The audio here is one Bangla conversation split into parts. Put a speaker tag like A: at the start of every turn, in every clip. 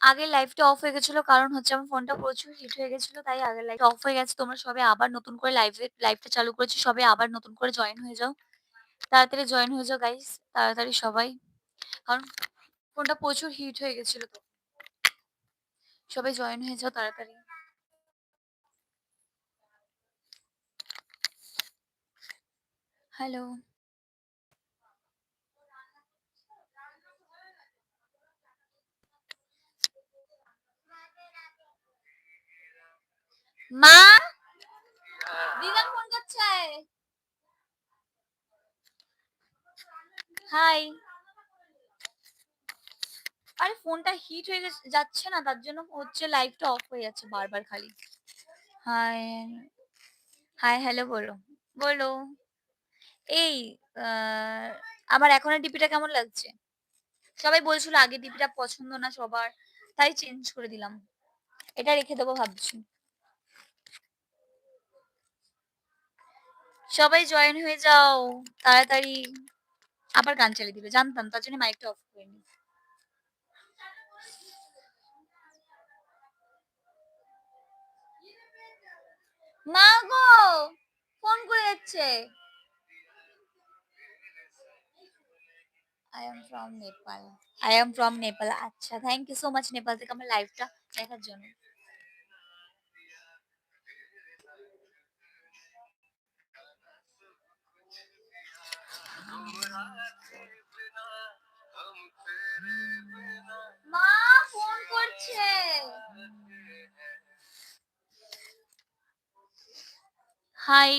A: আগের লাইভটা অফ হয়ে গেছিল কারণ হচ্ছে আমার ফোনটা প্রচুর হিট হয়ে গেছিল, তাই আগের লাইভটা অফ হয়ে গেছে। তোমরা সবাই আবার নতুন করে লাইভে লাইভটা চালু করেছি। সবাই আবার নতুন করে জয়েন হয়ে যাও। তাড়াতাড়ি জয়েন হয়ে যাও গাইস। তাড়াতাড়ি সবাই। কারণ ফোনটা প্রচুর হিট হয়ে গেছিল তো। সবাই জয়েন হয়ে যাও তাড়াতাড়ি। হ্যালো। মা? দিদা ফোন করছে। হাই। আরে, ফোনটা হিট হয়ে যাচ্ছে না, তার জন্য হচ্ছে লাইভটা অফ হয়ে যাচ্ছে বারবার খালি। হাই। হাই, হ্যালো, বলো। বলো। এই আমার এখনের ডিপিটা কেমন লাগছে? সবাই বলছিল আগে ডিপিটা পছন্দ না সবার, তাই চেঞ্জ করে দিলাম। এটা রেখে দেবো ভাবছি। সবাই জয়েন হয়ে যাও, তাড়াতাড়ি। আবার গান চালিয়ে দিবে, জানতাম, তার জন্য মাইকটা অফ করে নি মা গো ফোন করে যাচ্ছে। I am from Nepal I am from Nepal আচ্ছা thank you so much Nepal থেকে আমার লাইভটা দেখার জন্য। মা ফোন করছে। Hi.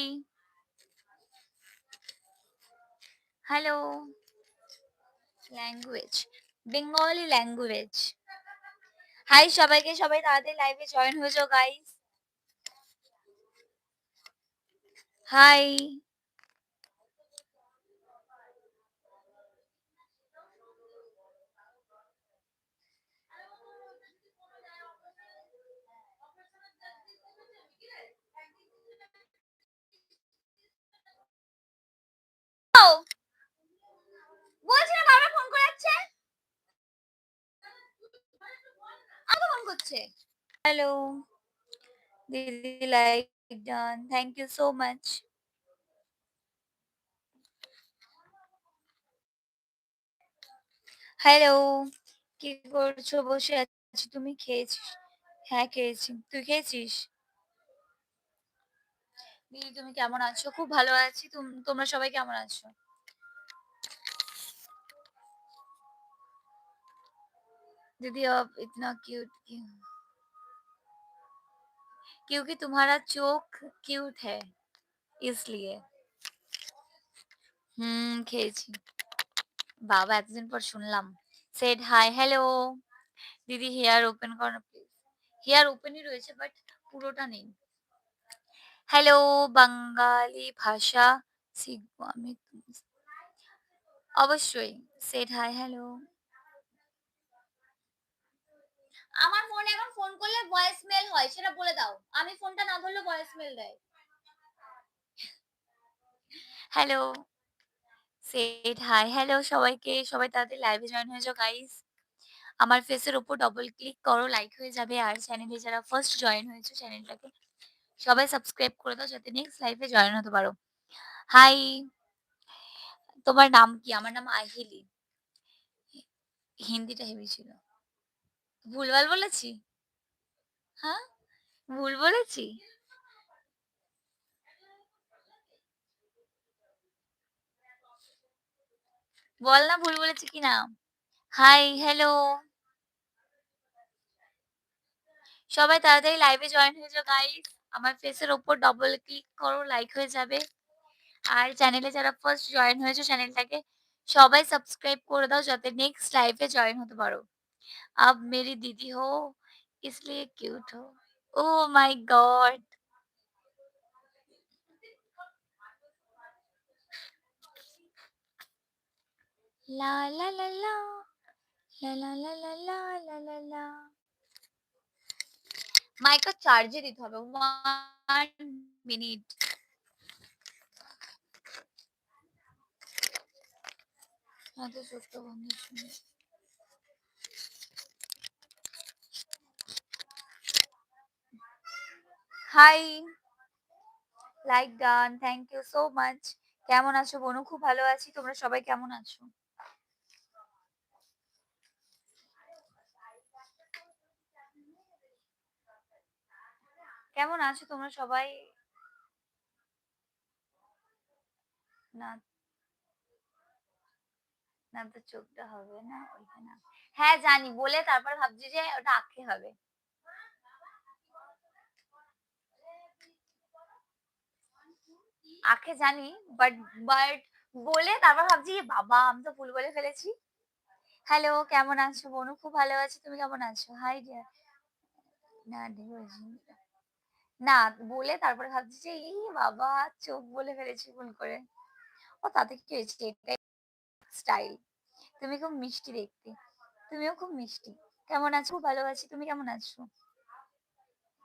A: Hello. Language Bengali language hi সবাইকে, সবাই তাড়াতাড়ি লাইভে জয়েন হয়ে যাও গাইস হাই করছে হ্যালো দিদি like done thank you so much hello কি করছ? বসে আছি? তুমি খেয়েছিস হ্যাঁ খেয়েছি। তুই খেয়েছিস? দিদি, তুমি কেমন আছো? খুব ভালো আছি। তোমরা সবাই কেমন আছো? दीदी आप इतना क्यूट क्यों क्योंकि तुम्हारा चोख क्यूट है इसलिए হুম খেয়েছি বাবা এতদিন পর শুনলাম সেড হাই হ্যালো দিদি হেয়ার ওপেন করো প্লিজ হেয়ার ওপেনই রয়েছে বাট পুরোটা নেই হ্যালো বাঙালি ভাষা শিখবো আমি অবশ্যই সেড হাই হ্যালো আমার ফোনে এখন ফোন করলে ভয়েস মেল হয়, সেটা বলে দাও। আমি ফোনটা না ধরলে ভয়েস মেল দেয়। হ্যালো সেট হাই হ্যালো সবাইকে, সবাই তাদের লাইভে জয়েন হয়ে যাও গাইস আমার ফেসের উপর ডবল ক্লিক করো লাইক হয়ে যাবে, আর চ্যানেলে যারা ফার্স্ট জয়েন হয়েছে চ্যানেলটাকে সবাই সাবস্ক্রাইব করে দাও, যাতে নেক্সট লাইভে জয়েন হতে পারো। হাই তোমার নাম কি? আমার নাম আহিলি। হিন্দিটা হেভি ছিল। ভুলভাল বলেছি? হ্যাঁ? ভুল বলেছি? বল না ভুল বলেছি কি না? হাই হ্যালো সবাই তাড়াতাড়ি লাইভে জয়েন হয়ে যাও গাইস আমার ফেসের ওপর ডবল ক্লিক করো লাইক হয়ে যাবে। আর চ্যানেলে যারা ফার্স্ট জয়েন হয়েছে চ্যানেলটাকে সবাই সাবস্ক্রাইব করে দাও, যাতে নেক্সট লাইভে জয়েন হতে পারো। अब मेरी दीदी हो इसलिए क्यूट हो ओ माय गॉड ला ला ला ला ला ला ला ला ला ला ला ला মাইকা চার্জে দিতে হবে ওয়ান মিনিট আমাদের চোখটা বন্ধ hi. Like done. Thank you so much. কেমন আছো বনু? খুব ভালো আছি। তোমরা সবাই কেমন আছো? কেমন আছো তোমরা সবাই? না। না তো চোখটা হবে না। হ্যাঁ জানি বলে তারপর ভাবছি যে ওটা আঁখি হবে। আখে জানি বাট বাট বলে তারপর ভাবছি, বাবা, আমি তো ভুল বলে ফেলেছি। হ্যালো কেমন আছো? বনু খুব ভালো আছি, তুমি কেমন আছো? হাই ডিয়ার না না। বলে তারপরে ভাবছি যে এই বাবা, চোখ বলে ফেলেছি ভুল করে। ও, তাতে কি হয়েছে? এটাই স্টাইল তুমি খুব মিষ্টি দেখতে। তুমিও খুব মিষ্টি। কেমন আছো? ভালো আছি। তুমি কেমন আছো?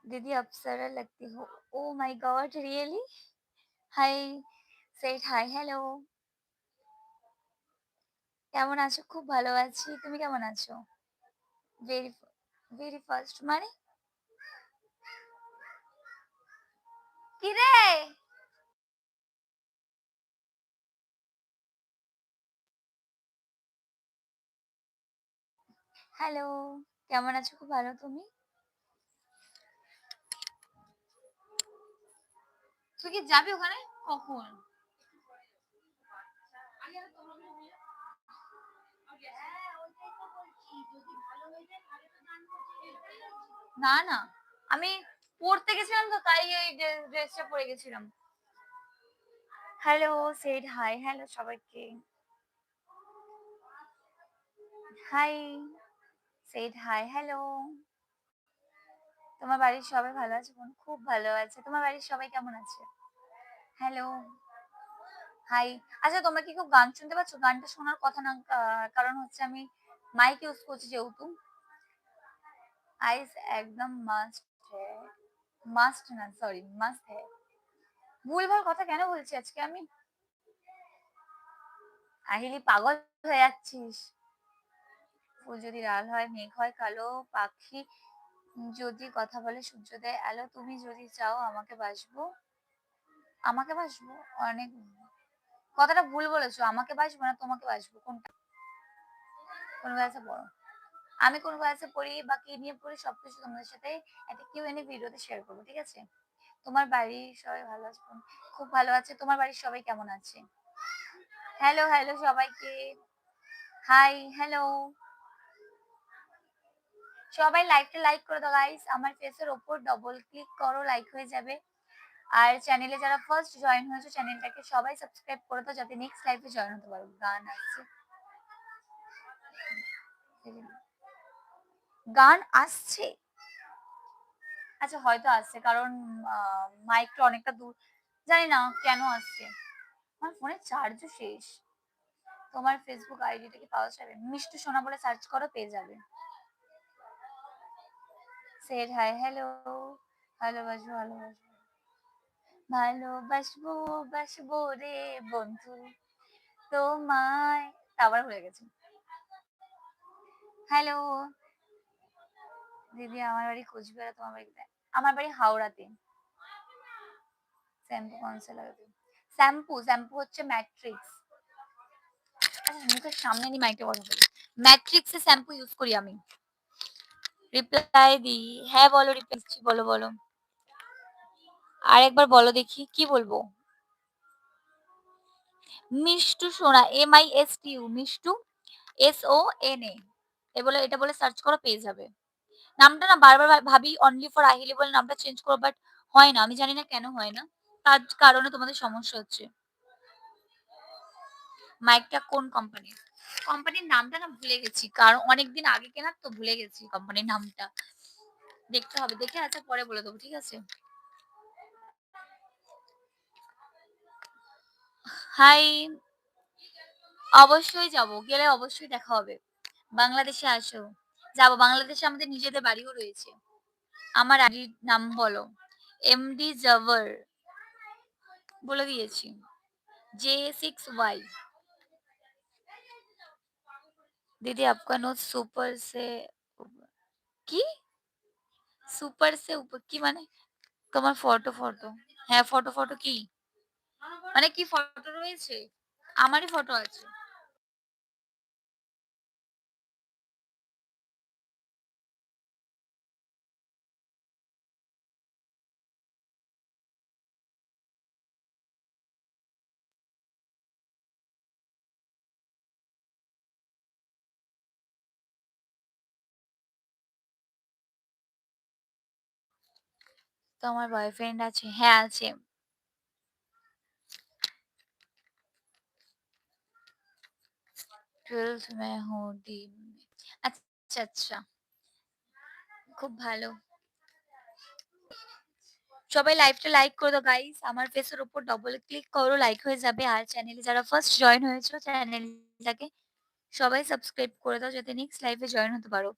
A: দিদি আপসারা লাগতে হো ও my god really hi, said hi, hello. কেমন আছো? খুব ভালো আছি। তুমি কেমন আছো? ভেরি ভেরি ফার্স্ট মানে? কিরে? হ্যালো, কেমন আছো? খুব ভালো। তুমি? তুই কি যাবি ওখানে? কখন? না, না। আমি পড়তে গেছিলাম তো তাই এই ড্রে ড্রেসটা পরে গেছিলাম। হ্যালো, সেড হাই, হ্যালো সবাইকে। Hi, said hi, hello. তোমার বাড়ির সবাই ভালো আছে বোন? খুব ভালো আছে। তোমার বাড়ির সবাই কেমন আছে? হ্যালো। হাই। আচ্ছা তোমরা কি খুব গান শুনতে পাচ্ছ? গানটা শোনার কথা না কারণ হচ্ছে আমি মাইক ইউজ করছি যেহেতু। আইস একদম মাস্ট। মাস্ট না সরি মাস্ট হ্যায়। ভুলভাল কথা কেন বলছি আজকে আমি? আহিলি পাগল হয়ে যাচ্ছিস। ফুল যদি লাল হয়, মেঘ হয় কালো, পাখি যদি কথা বলে সূর্যোদয় আলো, তুমি যদি চাও আমাকে বাসবো আমাকে বাসবো? অনেক কথাটা ভুল বলেছ। আমাকে বাসবো না তোমাকে বাসবো কোনটা? কোন ক্লাসে পড়ো? আমি কোন ক্লাসে পড়ি বা কি নিয়ে পড়ি সবকিছু তোমাদের সাথে একটা Q&A ভিডিওতে শেয়ার করব ঠিক আছে? তোমার বাড়ির সবাই ভালো আছে? খুব ভালো আছে। তোমার বাড়ির সবাই কেমন আছে? হ্যালো, হ্যালো সবাইকে। Hi, hello. সবাই লাইকটা লাইক করে দাও গাইস। আমার ফেসের উপর ডবল ক্লিক করো লাইক হয়ে যাবে। আর চ্যানেলে যারা ফার্স্ট জয়েন হয়েছে চ্যানেলটাকে সবাই সাবস্ক্রাইব করে দাও, যাতে নেক্সট লাইভে জয়েন হতে পারো। গান আসছে। গান আসছে? আচ্ছা হয়তো আসছে, কারণ মাইকটা অনেকটা দূর। জানি না কেন আসছে। আমার ফোনের চার্জও শেষ। তোমার ফেসবুক আইডিটা কি পাওয়া যাবে? মিষ্টু সোনা বলে সার্চ করো, পেয়ে যাবে। Said hi, hello. ভালোবাসবো, ভালোবাসবো। ভালোবাসবো, বাসবো রে বন্ধু তোমায়। আবার ভুলে গেছি। হ্যালো। দিদি আমার বাড়ি কোচবিহারে, তোমার বাড়ি? আমার বাড়ি হাওড়াতে। শ্যাম্পু লাগাতে? শ্যাম্পু, শ্যাম্পু হচ্ছে ম্যাট্রিক্স। আচ্ছা মুখের সামনে নিয়ে মাইকে কথা বলি। শ্যাম্পু ইউজ করি আমি। রিপ্লাই দিই। হ্যাঁ বলো রিপ্লাই। বলো, বলো। আরেকবার বলো দেখি কি বলব? মিষ্টু সোনা M I S T U Mishtu S O N A. এ বলে এটা বলে সার্চ করো পেয়ে যাবে। নামটা না বারবার ভাবি অনলি ফর আহিলি বলে নামটা চেঞ্জ করো বাট হয় না। আমি জানি না কেন হয় না। তার কারণে তোমাদের সমস্যা হচ্ছে। মাইকটা কোন কোম্পানির? কোম্পানির নামটা না ভুলে গেছি। কারণ অনেকদিন আগে কেনার তো ভুলে গেছি কোম্পানির নামটা। দেখতে হবে। দেখে আচ্ছা পরে বলে দেবো, ঠিক আছে? হাই। অবশ্যই যাব। গেলে অবশ্যই দেখা হবে। বাংলাদেশে আসো। যাব। বাংলাদেশে আমাদের নিজেদের বাড়িও রয়েছে। আমার আইডির নাম বলো। এমডি জাভার। বলে দিয়েছি। J6Y दीदी आपका नोट सुपर से কি? সুপার সে উপর কি মানে? তোমার ফটো, ফটো। হ্যাঁ, ফটো, ফটো কি? মানে কি ফটো রয়েছে? আমারই ফটো আছে। তোমার বয়ফ্রেন্ড আছে? হ্যাঁ, আছে। টুয়েলথ মে হু ডি আচ্ছা, আচ্ছা। খুব ভালো। সবাই লাইভটা লাইক করে দাও গাইস। আমার ফেসের উপর ডবল ক্লিক করো, লাইক হয়ে যাবে। আর চ্যানেলে যারা ফার্স্ট জয়েন হয়েছো চ্যানেলটাকে সবাই সাবস্ক্রাইব করে দাও যাতে নেক্সট লাইভে জয়েন হতে পারো।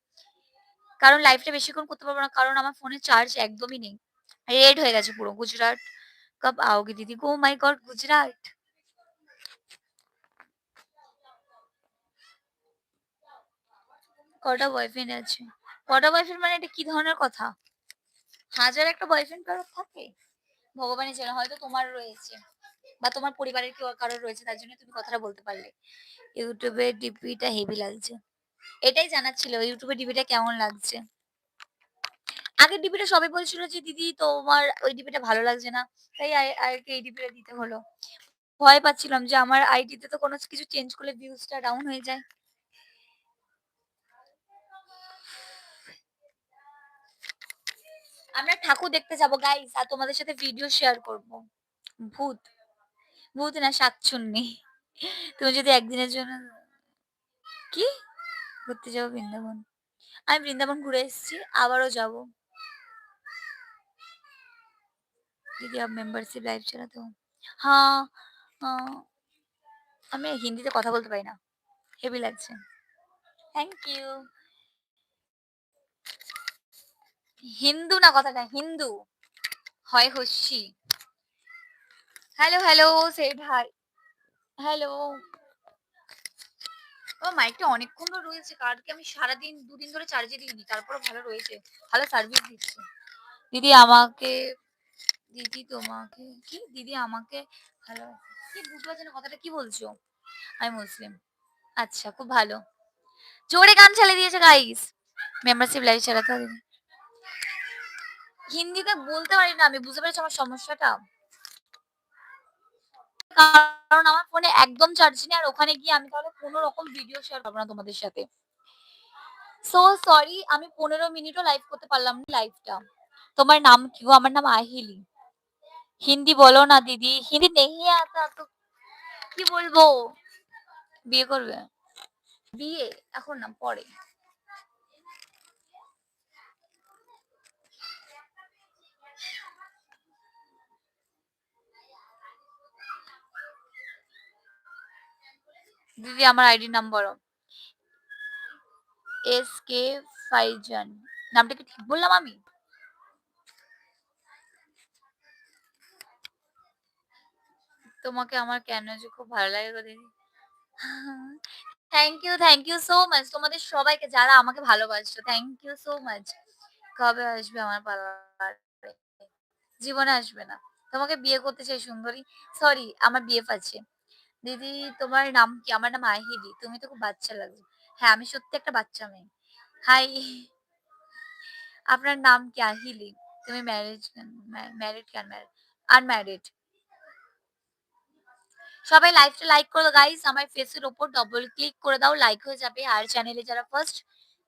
A: কারণ লাইভটা বেশিক্ষণ করতে পারব না। কারণ আমার ফোনে চার্জ একদমই নেই। রেড হয়ে গেছে পুরো। গুজরাট কব आओगे दीदी? Oh my god Gujarat. কটা বয়ফ্রেন্ড আছে? কটা বয়ফ্রেন্ড মানে এটা কি ধরনের কথা? হাজার একটা বয়ফ্রেন্ড কারোর থাকে? ভগবানই জানে হয়তো তোমার রয়েছে বা তোমার পরিবারের কেউ কারোর রয়েছে তার জন্য তুমি কথাটা বলতে পারলে। YouTube এর ডিপিটা হেভি লাগছে। এটাই জানার ছিল YouTube এর ডিপিটা কেমন লাগছে? আগের ডিপিটা সবাই বলছিল যে, "দিদি তোমার ওই ডিপিটা ভালো লাগছে না।" তাই আরেকটা এই ডিপিটা দিতে হলো। ভয় পাচ্ছিলাম যে আমার আইডিতে তো কোনো কিছু চেঞ্জ করলে ভিউজটা ডাউন হয়ে যায়। আমরা ঠাকুর দেখতে যাব গাইস আর তোমাদের সাথে ভিডিও শেয়ার করব। ভূত, ভূত না শাকচুন্নি। তুমি যদি একদিনের জন্য কি? ঘুরতে যাব বৃন্দাবন। আমি বৃন্দাবন ঘুরে এসেছি, আবারও যাব। दीदी अब मेंबरशिप लाइव चलाते हो हाँ हाँ আমি হিন্দিতে কথা বলতে পারি না হেভি লাগছে থ্যাংক ইউ হিন্দু না কথাটা হিন্দু হয় হস্যি hello hello set hi hello ও মাইকটা অনেকক্ষণ ধরে রয়েছে কার্ডকে আমি সারাদিন দুদিন ধরে চার্জে দিইনি তারপরে ভালো রয়েছে ভালো সার্ভিস দিচ্ছে দিদি আমাকে দিদি তোমাকে, কি দিদি আমাকে ভালো কি বুঝতে পারছি কথাটা, কি বলছো? আমি মুসলিম। আচ্ছা খুব ভালো। জোরে গান চালিয়ে দিয়েছে গাইস মেম্বারশিপ লাইভ চালাতে হবে। হিন্দিতে বলতে পারি না, আমি বুঝতে পেরেছি আমার সমস্যাটা। কারণ আমার ফোনে একদম চার্জ নেই, আর ওখানে গিয়ে আমি তাহলে কোনো রকম ভিডিও শেয়ার করব না তোমাদের সাথে। সো সরি আমি পনেরো মিনিটও লাইভ করতে পারলাম না লাইভটা তোমার নাম কি? আমার নাম আহিলি। হিন্দি বলো না, দিদি। হিন্দি নেই আতা তো কি বলব? বিয়ে করবে? বিয়ে? এখন না, পরে। দিদি, আমার আইডি নাম বলো এস কে ফাইজান। নামটা কি ঠিক বললাম আমি? তোমাকে আমার কেন যে খুব ভালো লাগে গো দিদি। Thank you thank you so much তোমাদের সবাইকে যারা আমাকে ভালোবাসছো থ্যাংক ইউ সো মাচ কবে আসবে আমার পার্লার জীবনে আসবে না। তোমাকে বিয়ে করতে চাই সুন্দরী। সরি আমার বিএফ আছে। দিদি, তোমার নাম কি? আমার নাম আহিদি তুমি তো খুব বাচ্চা লাগছে। হ্যাঁ আমি সত্যি একটা বাচ্চা মেয়ে। হাই আপনার নাম কি? আহিলি। তুমি ম্যারেজ ম্যারিড কেন ম্যারিড আনম্যারিড সবাই লাইভটা লাইক করো গাইস আমার ফেসের ওপর ডবল ক্লিক করে দাও লাইক হয়ে যাবে। আর চ্যানেলে যারা ফার্স্ট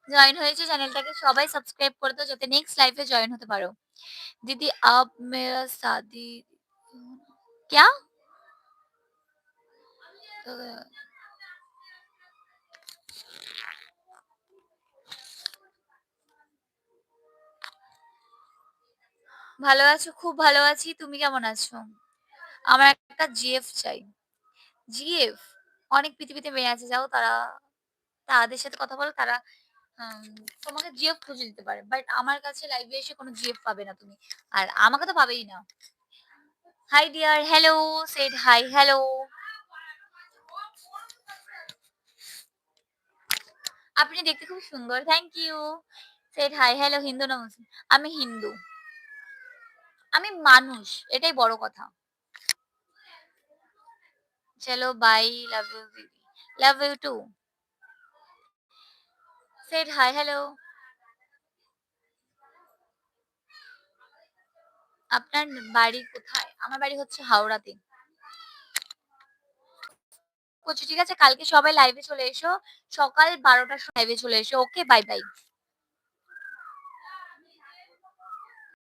A: জয়েন হয়েছে চ্যানেলটাকে সবাই সাবস্ক্রাইব করে দাও, যাতে নেক্সট লাইভে জয়েন হতে পারো। দিদি, আপ মে সাদি ক্যা? ভালো আছো? খুব ভালো আছি। তুমি কেমন আছো? আমার একটা জিএফ চাই। জিএফ অনেক পৃথিবীতে মেয়ে আছে, যাও তারা তাদের সাথে কথা বলো, তারা তোমাকে জিএফ খুঁজে দিতে পারে। বাট আমার কাছে লাইভে এসে কোনো জিএফ পাবে না তুমি। আর আমাকে তো পাবেই না। Hi dear hello said hi hello আপনি দেখতে খুব সুন্দর। Thank you said hi hello Hindu না মুসলিম? আমি হিন্দু। আমি মানুষ। এটাই বড় কথা। চলো bye, love you. Love you too. Said hi, hello. আপনার বাড়ি কোথায়? আমার বাড়ি হচ্ছে হাওড়াতে। ঠিক আছে? কালকে সবাই লাইভে চলে এসো। সকাল ১২ টার সময় লাইভে চলে এসো। Okay, bye, bye.